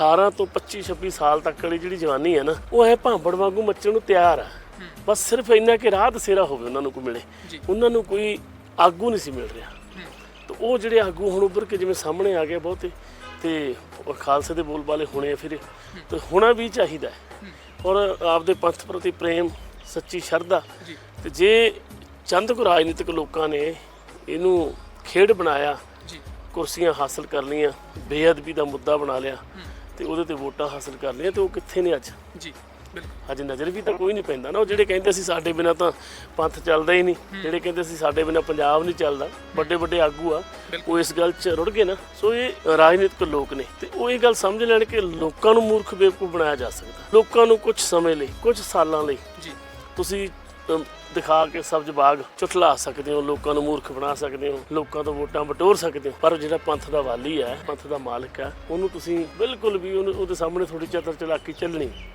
18 ਤੋਂ 25 26 ਸਾਲ ਤੱਕ ਵਾਲੀ ਜਿਹੜੀ ਜਵਾਨੀ ਹੈ ਨਾ ਉਹ ਐ ਭਾਂਬੜ ਵਾਂਗੂ ਮੱਚਣ ਨੂੰ ਤਿਆਰ ਆ। ਬਸ ਸਿਰਫ ਇੰਨਾ ਕਿ ਰਾਹ ਦਸੇਰਾ ਹੋਵੇ ਉਹਨਾਂ ਨੂੰ ਕੋਈ ਮਿਲੇ। ਉਹਨਾਂ ਨੂੰ ਕੋਈ ਆਗੂ ਨਹੀਂ ਸੀ ਮਿਲ ਰਿਹਾ। ਤੇ ਉਹ ਜਿਹੜੇ ਆਗੂ ਹੁਣ ਉੱਭਰ ਕੇ ਜਿਵੇਂ ਸਾਹਮਣੇ ਆ ਗਏ ਬਹੁਤੇ ਤੇ ਉਹ ਖਾਲਸੇ ਦੇ ਬੋਲ ਬਾਲੇ ਹੋਣੇ ਆ ਫਿਰ। ਤੇ ਹੋਣਾ ਵੀ ਚਾਹੀਦਾ ਔਰ ਆਪਦੇ ਪੰਥ ਪ੍ਰਤੀ ਪ੍ਰੇਮ ਸੱਚੀ ਸ਼ਰਧਾ। ਤੇ ਜੇ ਚੰਦ ਕੁ ਰਾਜਨੀਤਿਕ ਲੋਕਾਂ ਨੇ ਇਹਨੂੰ ਖੇਡ ਬਣਾਇਆ ਜੀ। ਕੁਰਸੀਆਂ ਹਾਸਲ ਕਰ ਲਈਆਂ ਬੇਅਦਬੀ ਦਾ ਮੁੱਦਾ ਬਣਾ ਲਿਆ ਤੇ ਉਹਦੇ ਤੇ ਵੋਟਾਂ ਹਾਸਲ ਕਰ ਲਈਆਂ ਤੇ ਉਹ ਕਿੱਥੇ ਨੇ ਅੱਜ? ਜੀ ਬਿਲਕੁਲ। ਅੱਜ ਨਜ਼ਰ ਵੀ ਤਾਂ ਕੋਈ ਨਹੀਂ ਪੈਂਦਾ ਨਾ। ਉਹ ਜਿਹੜੇ ਕਹਿੰਦੇ ਸੀ ਸਾਡੇ ਬਿਨਾ ਤਾਂ ਪੰਥ ਚੱਲਦਾ ਹੀ ਨਹੀਂ ਜਿਹੜੇ ਕਹਿੰਦੇ ਸੀ ਸਾਡੇ ਬਿਨਾ ਪੰਜਾਬ ਨਹੀਂ ਚੱਲਦਾ ਵੱਡੇ ਵੱਡੇ ਆਗੂ ਆ ਉਹ ਇਸ ਗੱਲ 'ਚ ਰੁੜ ਗਏ ਨਾ। ਸੋ ਇਹ ਰਾਜਨੀਤਿਕ ਲੋਕ ਨੇ ਤੇ ਉਹ ਇਹ ਗੱਲ ਸਮਝ ਲੈਣ ਕਿ ਲੋਕਾਂ ਨੂੰ ਮੂਰਖ ਬੇਵਕੂਫ ਬਣਾਇਆ ਜਾ ਸਕਦਾ। ਲੋਕਾਂ ਨੂੰ ਕੁਝ ਸਮੇਂ ਲਈ ਕੁਝ ਸਾਲਾਂ ਲਈ ਜੀ। ਤੁਸੀਂ ਦਿਖਾ ਕੇ ਸਬਜ਼ ਬਾਗ ਚੁਟਲਾ ਸਕਦੇ ਹੋ, ਲੋਕਾਂ ਨੂੰ ਮੂਰਖ ਬਣਾ ਸਕਦੇ ਹੋ, ਲੋਕਾਂ ਤੋਂ ਵੋਟਾਂ ਬਟੋਰ ਸਕਦੇ ਹੋ। ਪਰ ਜਿਹੜਾ ਪੰਥ ਦਾ ਵਾਲੀ ਹੈ, ਪੰਥ ਦਾ ਮਾਲਕ ਹੈ, ਉਹਨੂੰ ਤੁਸੀਂ ਬਿਲਕੁਲ ਵੀ ਉਹਨੂੰ ਉਹਦੇ ਸਾਹਮਣੇ ਥੋੜੀ ਚਤਰ ਚਲਾਕੀ ਚੱਲਣੀ।